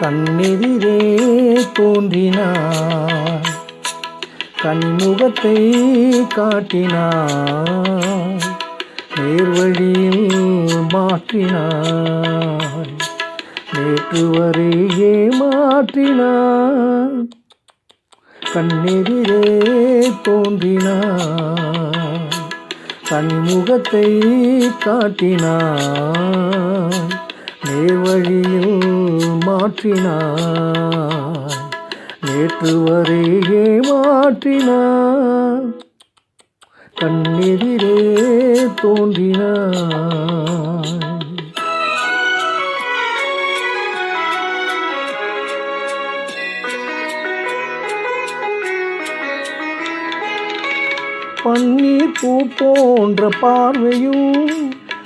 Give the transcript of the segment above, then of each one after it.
கண்ணெதிரே தோன்றினார். கண்முகத்தை காட்டினார். நேர்வழியில் மாற்றினார். நேற்று வரையே மாற்றினார். கண்ணெதிரே தோன்றினார். கண்முகத்தை காட்டினார். நேர்வழியில் மாற்றினார். நேற்று வரையே மாற்றினார். கண்ணெதிரே தோன்றினார். பன்னீர் பூ போன்ற பார்வையும்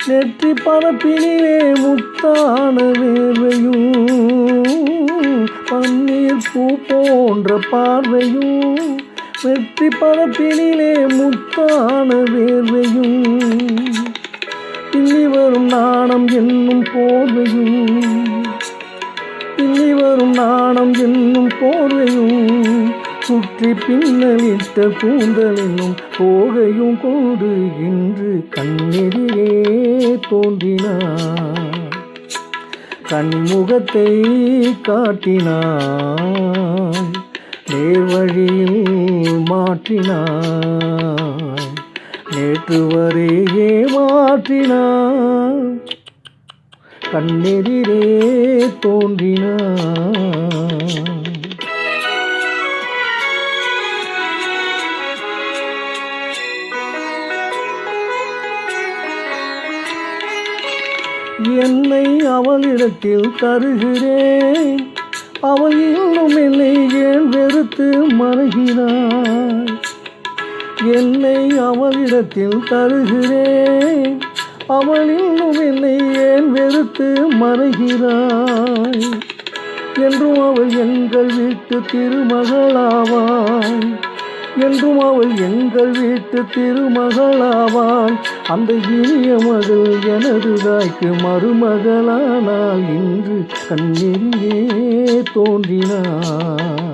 நெற்றி பரப்பினிலே முத்தான வேர்வையும் பன்னீர் பூ போன்ற பார்வையும் வெற்றி பரப்பினிலே முத்தான வேர்வையும் பின்னி வரும் நாணம் என்னும் போர்வையும் பின்னி வரும் நாணம் என்னும் போர்வையும் சுற்றி பின்னலிட்ட கூந்தலினும் போகையும் கூடுகின்று இன்று கண்ணெதிரே. தோன்றினார் கண்முகத்தை காட்டினார் நேர்வழியில் மாற்றினார் நேற்று வரையே மாற்றினார் கண்ணெதிரே தோன்றினார் என்னை அவளிடத்தில் தருகிறேன். அவள் இன்னும் என்னை ஏன் வெறுத்து மறைகிறாள்? என்னை அவளிடத்தில் தருகிறேன். அவள் இன்னும் என்னை ஏன் வெறுத்து மறைகிறாய் என்றும் அவள் எங்கள் வீட்டு திருமகளாவாள். என்றும் அவள் எங்கள் வீட்டு திருமகளாவாள். அந்த இனிய மகள் எனது தாய்க்கு மருமகளானால் இன்று கண்ணிலே தோன்றினார்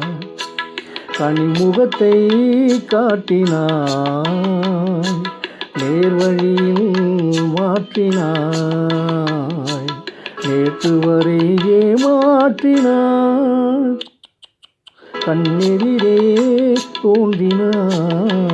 கனிமுகத்தை காட்டினாய் நேர்வழியில் மாற்றினாய் நேற்று வரையே மாற்றினார் கண்ணெதிரே தோன்றினார்.